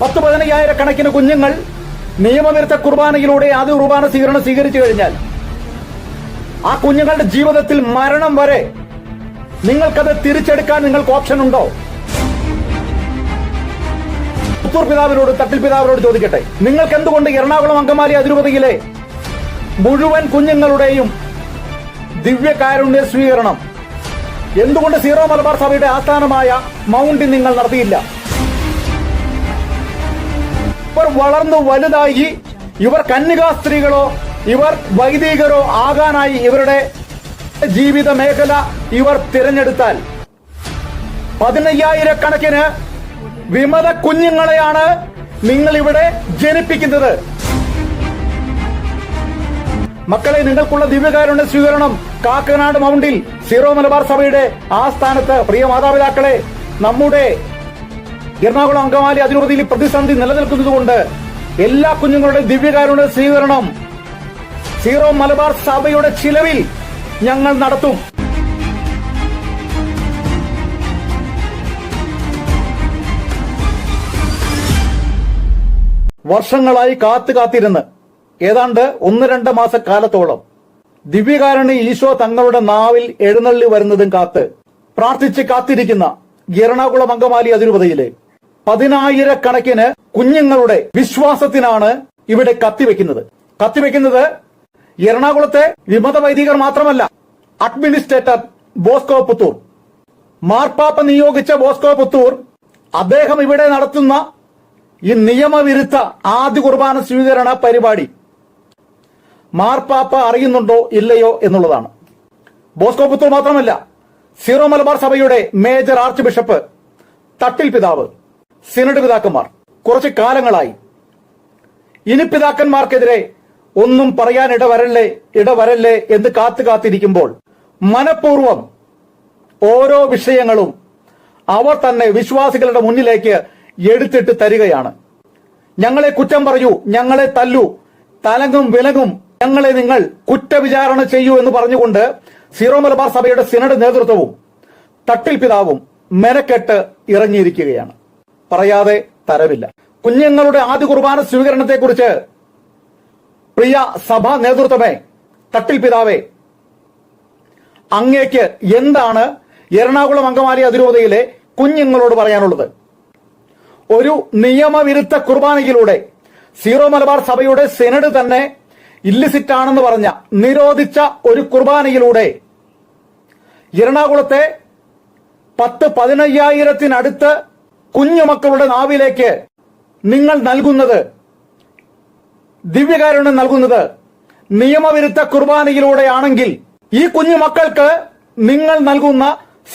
പത്ത് പതിനയ്യായിരക്കണക്കിന് കുഞ്ഞുങ്ങൾ നിയമവിരുദ്ധ കുർബാനയിലൂടെ ആദ്യ കുർബാന സ്വീകരണം സ്വീകരിച്ചു കഴിഞ്ഞാൽ ആ കുഞ്ഞുങ്ങളുടെ ജീവിതത്തിൽ മരണം വരെ നിങ്ങൾക്കത് തിരിച്ചെടുക്കാൻ നിങ്ങൾക്ക് ഓപ്ഷൻ ഉണ്ടോ? പുത്തൂർ പിതാവിനോട് തട്ടിൽ പിതാവിനോട് ചോദിക്കട്ടെ. നിങ്ങൾക്ക് എന്തുകൊണ്ട് എറണാകുളം അങ്കമാലി അതിരൂപതയിലെ മുഴുവൻ കുഞ്ഞുങ്ങളുടെയും ദിവ്യകാരുണ്യ സ്വീകരണം? എന്തുകൊണ്ട് സീറോ മലബാർ സഭയുടെ ആസ്ഥാനമായ മൗണ്ടിൻ നിങ്ങൾ നടത്തിയില്ല? ഇവർ വളർന്നു വലുതായി ഇവർ കന്യകാ സ്ത്രീകളോ ഇവർ വൈദികരോ ആകാനായി ഇവരുടെ ജീവിത മേഖല ഇവർ തിരഞ്ഞെടുത്താൽ പതിനയ്യായിരക്കണക്കിന് വിമത കുഞ്ഞുങ്ങളെയാണ് നിങ്ങൾ ഇവിടെ ജനിപ്പിക്കുന്നത്. മക്കളെ നിങ്ങൾക്കുള്ള ദിവ്യകാരുണ്യ സ്വീകരണം കാക്കനാട് മൗണ്ടിൽ സീറോ മലബാർ സഭയുടെ ആസ്ഥാനത്ത്. പ്രിയ മാതാപിതാക്കളെ നമ്മുടെ എറണാകുളം അങ്കമാലി അതിരൂപതയിൽ പ്രതിസന്ധി നിലനിൽക്കുന്നതുകൊണ്ട് എല്ലാ കുഞ്ഞുങ്ങളുടെ ദിവ്യകാരുണ്യ സ്വീകരണം സീറോ മലബാർ സഭയുടെ ചിലവിൽ ഞങ്ങൾ നടത്തും. വർഷങ്ങളായി കാത്തു കാത്തിരുന്ന് ഏതാണ്ട് ഒന്ന് രണ്ട് മാസക്കാലത്തോളം ദിവ്യകാരണി ഈശോ തങ്ങളുടെ നാവിൽ എഴുന്നള്ളി വരുന്നതും കാത്ത് പ്രാർത്ഥിച്ച് കാത്തിരിക്കുന്ന എറണാകുളം അങ്കമാലി അതിരൂപതയിലെ പതിനായിരക്കണക്കിന് കുഞ്ഞുങ്ങളുടെ വിശ്വാസത്തിനാണ് ഇവിടെ കത്തിവെക്കുന്നത്. കത്തിവെക്കുന്നത് എറണാകുളത്തെ വിമത വൈദികർ മാത്രമല്ല അഡ്മിനിസ്ട്രേറ്റർ ബോസ്കോ പുത്തൂർ. മാർപ്പാപ്പ നിയോഗിച്ച ബോസ്കോ പുത്തൂർ അദ്ദേഹം ഇവിടെ നടത്തുന്ന ഈ നിയമവിരുദ്ധ ആദ്യ കുർബാന സ്വീകരണ പരിപാടി മാർപ്പാപ്പ അറിയുന്നുണ്ടോ ഇല്ലയോ എന്നുള്ളതാണ്. ബോസ്കോ പുത്തൂർ മാത്രമല്ല സീറോ മലബാർ സഭയുടെ മേജർ ആർച്ച് ബിഷപ്പ് തട്ടിൽ പിതാവ് സിനഡ് പിതാക്കന്മാർ. കുറച്ച് കാലങ്ങളായി. ഇനി പിതാക്കന്മാർക്കെതിരെ ഒന്നും പറയാൻ ഇടവരല്ലേ ഇടവരല്ലേ എന്ന് കാത്തു കാത്തിരിക്കുമ്പോൾ മനഃപൂർവം ഓരോ വിഷയങ്ങളും അവർ തന്നെ വിശ്വാസികളുടെ മുന്നിലേക്ക് എടുത്തിട്ട് തരികയാണ്. ഞങ്ങളെ കുറ്റം പറയൂ ഞങ്ങളെ തല്ലു തലങ്ങും വിലങ്ങും ഞങ്ങളെ നിങ്ങൾ കുറ്റവിചാരണ ചെയ്യൂ എന്ന് പറഞ്ഞുകൊണ്ട് സീറോ മലബാർ സഭയുടെ സിനഡ് നേതൃത്വവും തട്ടിൽ പിതാവും മെനക്കെട്ട് ഇറങ്ങിയിരിക്കുകയാണ്. പറയാതെ തരവില്ല. കുഞ്ഞുങ്ങളുടെ ആദ്യ കുർബാന സ്വീകരണത്തെ കുറിച്ച് പ്രിയ സഭാ നേതൃത്വമേ തട്ടിൽ പിതാവേ അങ്ങേക്ക് എന്താണ് എറണാകുളം അങ്കമാലി അതിരൂപതയിലെ കുഞ്ഞുങ്ങളോട് പറയാനുള്ളത്? ഒരു നിയമവിരുദ്ധ കുർബാനയിലൂടെ സീറോ മലബാർ സഭയുടെ സെനഡ് തന്നെ ഇല്ലിസിറ്റ് ആണെന്ന് പറഞ്ഞ നിരോധിച്ച ഒരു കുർബാനയിലൂടെ എറണാകുളത്തെ പത്ത് പതിനയ്യായിരത്തിനടുത്ത് കുഞ്ഞുമക്കളുടെ നാവിലേക്ക് നിങ്ങൾ നൽകുന്നത് ദിവ്യകാരുണ്യം നൽകുന്നത് നിയമവിരുദ്ധ കുർബാനയിലൂടെയാണെങ്കിൽ ഈ കുഞ്ഞുമക്കൾക്ക് നിങ്ങൾ നൽകുന്ന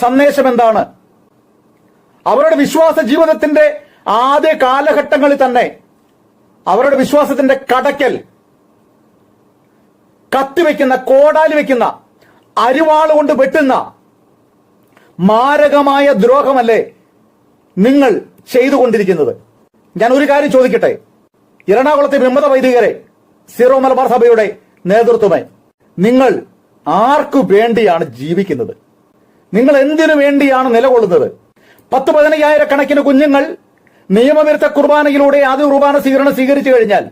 സന്ദേശം എന്താണ്? അവരുടെ വിശ്വാസ ജീവിതത്തിന്റെ ആദ്യ കാലഘട്ടങ്ങളിൽ തന്നെ അവരുടെ വിശ്വാസത്തിന്റെ കടക്കൽ കത്തിവെക്കുന്ന കോടാലി വെക്കുന്ന അരിവാൾ കൊണ്ട് വെട്ടുന്ന മാരകമായ ദ്രോഹമല്ലേ? നിങ്ങൾ ചെയ്തുകൊണ്ടിരിക്കുന്നത്. ഞാൻ ഒരു കാര്യം ചോദിക്കട്ടെ? എറണാകുളത്തെ വിമത വൈദികരെ സീറോ മലബാർ സഭയുടെ നേതൃത്വമേ നിങ്ങൾ ആർക്കു വേണ്ടിയാണ് ജീവിക്കുന്നത്? നിങ്ങൾ എന്തിനു വേണ്ടിയാണ് നിലകൊള്ളുന്നത്? പത്ത് പതിനയ്യായിരക്കണക്കിന് കുഞ്ഞുങ്ങൾ നിയമവിരുദ്ധ കുർബാനയിലൂടെ ആദ്യ കുർബാന സ്വീകരണം സ്വീകരിച്ചു കഴിഞ്ഞാൽ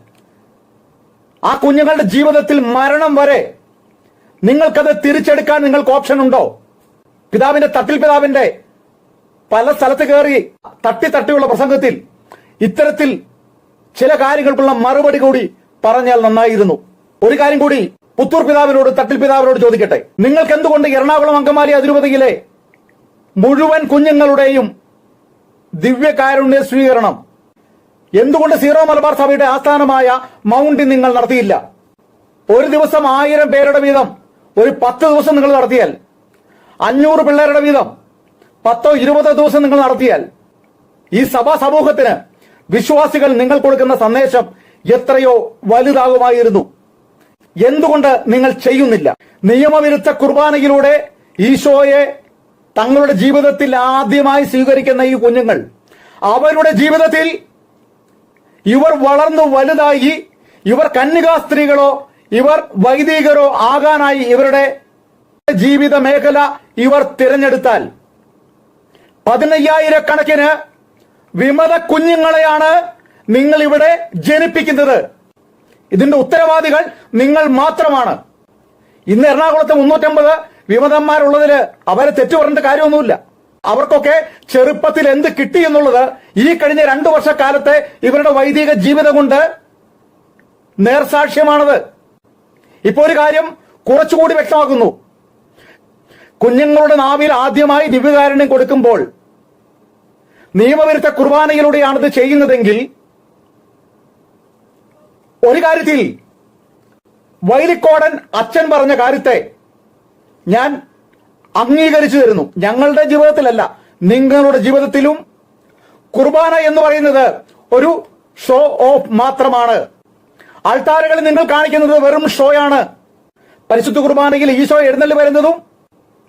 ആ കുഞ്ഞുങ്ങളുടെ ജീവിതത്തിൽ മരണം വരെ നിങ്ങൾക്കത് തിരിച്ചെടുക്കാൻ നിങ്ങൾക്ക് ഓപ്ഷൻ ഉണ്ടോ? പിതാവിന്റെ തട്ടിൽ പിതാവിന്റെ പല സ്ഥലത്ത് കയറി തട്ടി തട്ടിയുള്ള പ്രസംഗത്തിൽ ഇത്തരത്തിൽ ചില കാര്യങ്ങൾക്കുള്ള മറുപടി കൂടി പറഞ്ഞാൽ നന്നായിരുന്നു. ഒരു കാര്യം കൂടി പുത്തൂർ പിതാവിനോട് തട്ടിൽ പിതാവിനോട് ചോദിക്കട്ടെ. നിങ്ങൾക്ക് എന്തുകൊണ്ട് എറണാകുളം അങ്കമാലി അതിരൂപതയിലെ മുഴുവൻ കുഞ്ഞുങ്ങളുടെയും ദിവ്യകാരുണ്യ സ്വീകരണം? എന്തുകൊണ്ട് സീറോ മലബാർ സഭയുടെ ആസ്ഥാനമായ മൗണ്ടിൽ നിങ്ങൾ നടത്തിയില്ല? ഒരു ദിവസം ആയിരം പേരുടെ വീതം ഒരു പത്ത് ദിവസം നിങ്ങൾ നടത്തിയാൽ അഞ്ഞൂറ് പിള്ളേരുടെ വീതം പത്തോ ഇരുപതോ ദിവസം നിങ്ങൾ നടത്തിയാൽ ഈ സഭാ സമൂഹത്തിന് വിശ്വാസികൾ നിങ്ങൾ കൊടുക്കുന്ന സന്ദേശം എത്രയോ വലുതാകുമായിരുന്നു. എന്തുകൊണ്ട് നിങ്ങൾ ചെയ്യുന്നില്ല? നിയമവിരുദ്ധ കുർബാനയിലൂടെ ഈശോയെ തങ്ങളുടെ ജീവിതത്തിൽ ആദ്യമായി സ്വീകരിക്കുന്ന ഈ കുഞ്ഞുങ്ങൾ അവരുടെ ജീവിതത്തിൽ ഇവർ വളർന്നു വലുതായി ഇവർ കന്യകാ സ്ത്രീകളോ ഇവർ വൈദികരോ ആകാനായി ഇവരുടെ ജീവിത മേഖല ഇവർ തിരഞ്ഞെടുത്താൽ പതിനയ്യായിരക്കണക്കിന് വിമത കുഞ്ഞുങ്ങളെയാണ് നിങ്ങൾ ഇവിടെ ജനിപ്പിക്കുന്നത്. ഇതിന്റെ ഉത്തരവാദികൾ നിങ്ങൾ മാത്രമാണ്. ഇന്ന് എറണാകുളത്ത് മുന്നൂറ്റമ്പത് വിമതന്മാരുള്ളതിൽ അവരെ തെറ്റു പറഞ്ഞിട്ട് കാര്യമൊന്നുമില്ല. അവർക്കൊക്കെ ചെറുപ്പത്തിൽ എന്ത് കിട്ടി എന്നുള്ളത് ഈ കഴിഞ്ഞ രണ്ടു വർഷക്കാലത്തെ ഇവരുടെ വൈദിക ജീവിതം കൊണ്ട് നേർസാക്ഷ്യമാണത്. ഇപ്പോ ഒരു കാര്യം കുറച്ചുകൂടി വ്യക്തമാക്കുന്നു. കുഞ്ഞുങ്ങളുടെ നാവിൽ ആദ്യമായി ദിവ്യകാരുണ്യം കൊടുക്കുമ്പോൾ നിയമവിരുദ്ധ കുർബാനയിലൂടെയാണ് ഇത് ചെയ്യുന്നതെങ്കിൽ ഒരു കാര്യത്തിൽ വൈലിക്കോടൻ അച്ഛൻ പറഞ്ഞ കാര്യത്തെ ഞാൻ അംഗീകരിച്ചു തരുന്നു. ഞങ്ങളുടെ ജീവിതത്തിലല്ല നിങ്ങളുടെ ജീവിതത്തിലും കുർബാന എന്ന് പറയുന്നത് ഒരു ഷോ ഓഫ് മാത്രമാണ്. ആൾത്താരകളിൽ നിങ്ങൾ കാണിക്കുന്നത് വെറും ഷോയാണ് പരിശുദ്ധ കുർബാനയിൽ ഈശോ എഴുന്നള്ളി വരുന്നതും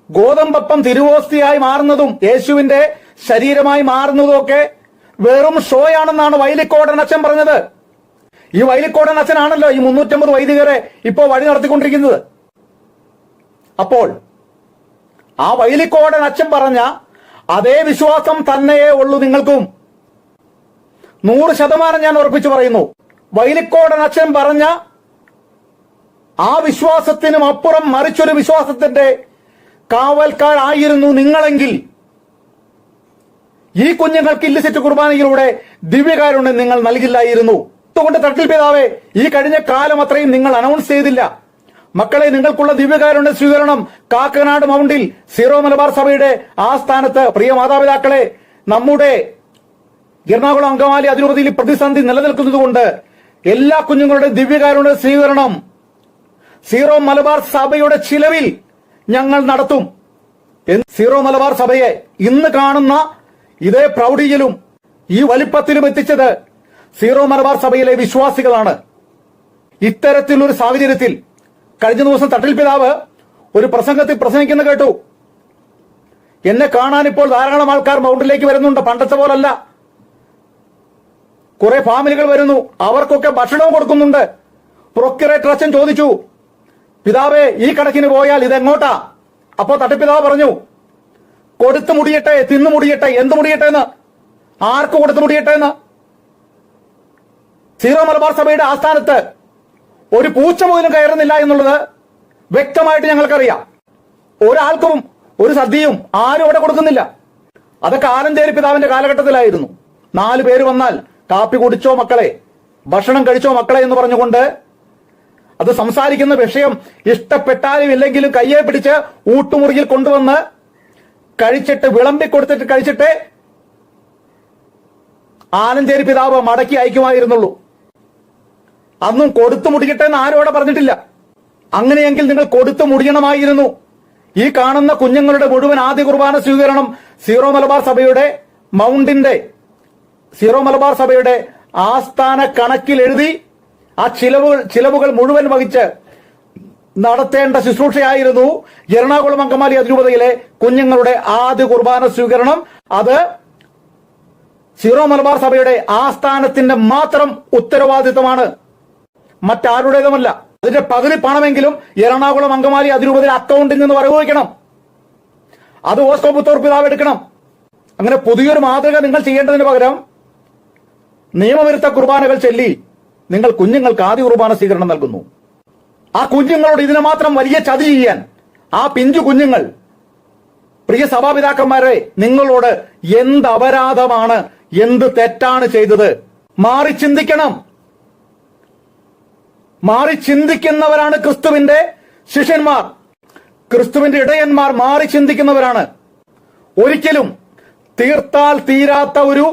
ഗോതമ്പപ്പം തിരുവോസ്തിയായി മാറുന്നതും യേശുവിന്റെ ശരീരമായി മാറുന്നതും ഒക്കെ വെറും ഷോയാണെന്നാണ് വൈലിക്കോടൻ അച്ഛൻ പറഞ്ഞത്. ഈ വൈലിക്കോടൻ അച്ഛനാണല്ലോ ഈ മുന്നൂറ്റമ്പത് വൈദികരെ ഇപ്പോ വഴി നടത്തിക്കൊണ്ടിരിക്കുന്നത്. അപ്പോൾ ആ വൈലിക്കോടൻ അച്ഛൻ പറഞ്ഞ അതേ വിശ്വാസം തന്നെയേ ഉള്ളൂ നിങ്ങൾക്കും. നൂറ് ശതമാനം ഞാൻ ഉറപ്പിച്ചു പറയുന്നു. വൈലിക്കോടൻ അച്ഛൻ പറഞ്ഞ ആ വിശ്വാസത്തിനും അപ്പുറം മറിച്ചൊരു വിശ്വാസത്തിന്റെ കാവൽക്കാരായിരുന്നു നിങ്ങളെങ്കിൽ. ഈ കുഞ്ഞുങ്ങൾക്ക് ഇല്ലിസിറ്റ് കുർബാനയിലൂടെ ദിവ്യകാരുണ്യം നിങ്ങൾ നൽകില്ലായിരുന്നു. അതുകൊണ്ട് തട്ടിൽ പിതാവേ ഈ കഴിഞ്ഞ കാലം അത്രയും നിങ്ങൾ അനൗൺസ് ചെയ്തില്ല. മക്കളെ നിങ്ങൾക്കുള്ള ദിവ്യകാരുണ്യ സ്വീകരണം കാക്കനാട് മൗണ്ടിൽ സീറോ മലബാർ സഭയുടെ ആ ആസ്ഥാനത്ത് പ്രിയ മാതാപിതാക്കളെ നമ്മുടെ എറണാകുളം അങ്കമാലി അതിരൂപതയിൽ പ്രതിസന്ധി നിലനിൽക്കുന്നതുകൊണ്ട് എല്ലാ കുഞ്ഞുങ്ങളുടെ ദിവ്യകാരുണ്യ സ്വീകരണം സീറോ മലബാർ സഭയുടെ ചിലവിൽ ഞങ്ങൾ നടത്തും. സീറോ മലബാർ സഭയെ ഇന്ന് കാണുന്ന ഇതേ പ്രൗഢിയിലും ഈ വലിപ്പത്തിലും എത്തിച്ചത് സീറോ മലബാർ സഭയിലെ വിശ്വാസികളാണ്. ഇത്തരത്തിലൊരു സാഹചര്യത്തിൽ കഴിഞ്ഞ ദിവസം തട്ടിൽ പിതാവ് ഒരു പ്രസംഗത്തിൽ പ്രസംഗിക്കുന്ന കേട്ടു. എന്നെ കാണാൻ ഇപ്പോൾ ധാരാളം ആൾക്കാർ മൗണ്ടിലേക്ക് വരുന്നുണ്ട്. പണ്ടത്തെ പോലല്ല. കുറെ ഫാമിലികൾ വരുന്നു. അവർക്കൊക്കെ ഭക്ഷണവും കൊടുക്കുന്നുണ്ട്. പ്രൊക്യുറേറ്റർ അച്ഛൻ ചോദിച്ചു പിതാവേ ഈ കണക്കിന് പോയാൽ ഇതെങ്ങോട്ടാ? അപ്പോ തട്ടിപ്പിതാവ് പറഞ്ഞു കൊടുത്തു മുടിയട്ടെ തിന്നു മുടിയട്ടെ എന്ത് മുടിയട്ടെ എന്ന് ആർക്ക് കൊടുത്തു മുടിയട്ടെ എന്ന് സീറോ മലബാർ സഭയുടെ ആസ്ഥാനത്ത് ഒരു പൂച്ച പോലും കയറുന്നില്ല എന്നുള്ളത് വ്യക്തമായിട്ട് ഞങ്ങൾക്കറിയാം. ഒരാൾക്കും ഒരു സദ്യയും ആരും അവിടെ കൊടുക്കുന്നില്ല. അതൊക്കെ ആനന്ദേരി പിതാവിന്റെ കാലഘട്ടത്തിലായിരുന്നു. നാല് പേര് വന്നാൽ കാപ്പി കുടിച്ചോ മക്കളെ ഭക്ഷണം കഴിച്ചോ മക്കളെ എന്ന് പറഞ്ഞുകൊണ്ട് അത് സംസാരിക്കുന്ന വിഷയം ഇഷ്ടപ്പെട്ടാലും ഇല്ലെങ്കിലും കയ്യെ പിടിച്ച് ഊട്ടുമുറിയിൽ കൊണ്ടുവന്ന് കഴിച്ചിട്ട് വിളമ്പി കൊടുത്തിട്ട് കഴിച്ചിട്ട് ആനഞ്ചേരി പിതാവ് മടക്കി അയക്കുമായിരുന്നുള്ളൂ. അന്നും കൊടുത്തു മുടിക്കട്ടെ എന്ന് ആരോടെ പറഞ്ഞിട്ടില്ല. അങ്ങനെയെങ്കിൽ നിങ്ങൾ കൊടുത്തു മുടിയണമായിരുന്നു. ഈ കാണുന്ന കുഞ്ഞുങ്ങളുടെ മുഴുവൻ ആദ്യ കുർബാന സ്വീകരണം സീറോ മലബാർ സഭയുടെ മൗണ്ടിന്റെ സീറോ മലബാർ സഭയുടെ ആസ്ഥാന കണക്കിൽ എഴുതി ആ ചിലവുകൾ ചിലവുകൾ മുഴുവൻ വഹിച്ച് നടത്തേണ്ട ശുശ്രൂഷയായിരുന്നു എറണാകുളം അങ്കമാലി അതിരൂപതയിലെ കുഞ്ഞുങ്ങളുടെ ആദ്യ കുർബാന സ്വീകരണം. അത് സീറോ മലബാർ സഭയുടെ ആസ്ഥാനത്തിന്റെ മാത്രം ഉത്തരവാദിത്തമാണ്. മറ്റാരുടേതുമല്ല. അതിന്റെ പകുതി പണമെങ്കിലും എറണാകുളം അങ്കമാലി അതിരൂപതയിലെ അക്കൗണ്ടിൽ നിന്ന് വരവഹിക്കണം. അത് ഓസ്കോ പുത്തോർ എടുക്കണം. അങ്ങനെ പുതിയൊരു മാതൃക നിങ്ങൾ ചെയ്യേണ്ടതിന് പകരം നിയമവിരുദ്ധ കുർബാനകൾ ചൊല്ലി. നിങ്ങൾ കുഞ്ഞുങ്ങൾക്ക് ആദ്യ കുർബാന സ്വീകരണം നൽകുന്നു. ആ കുഞ്ഞുങ്ങളോട് ഇതിനെ മാത്രം വലിയ ചതി ചെയ്യാൻ ആ പിഞ്ചു കുഞ്ഞുങ്ങൾ പ്രിയ സഭാപിതാക്കന്മാരെ നിങ്ങളോട് എന്ത് അപരാധമാണ് എന്ത് തെറ്റാണ് ചെയ്തത് മാറി ചിന്തിക്കണം. മാറി ചിന്തിക്കുന്നവരാണ് ക്രിസ്തുവിന്റെ ശിഷ്യന്മാർ. ക്രിസ്തുവിന്റെ ഇടയന്മാർ മാറി ചിന്തിക്കുന്നവരാണ്. ഒരിക്കലും തീർത്താൽ തീരാത്ത ഒരു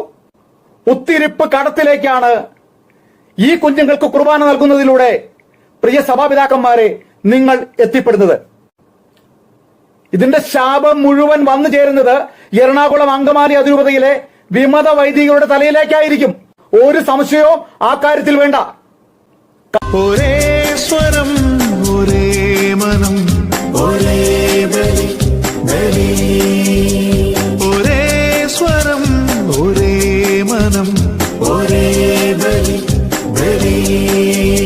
ഉത്തിരിപ്പ് കടത്തിലേക്കാണ് ഈ കുഞ്ഞുങ്ങൾക്ക് കുർബാന നൽകുന്നതിലൂടെ പ്രിയ സഭാപിതാക്കന്മാരെ നിങ്ങൾ എത്തിപ്പെടുന്നത്. ഇതിന്റെ ശാപം മുഴുവൻ വന്നു ചേരുന്നത് എറണാകുളം അങ്കമാലി അതിരൂപതയിലെ വിമത വൈദികരുടെ തലയിലേക്കായിരിക്കും. ഒരു സംശയവും ആ കാര്യത്തിൽ വേണ്ട. ഒരേ സ്വരം ഒരേ മനം ഒരേ ബലി ബലി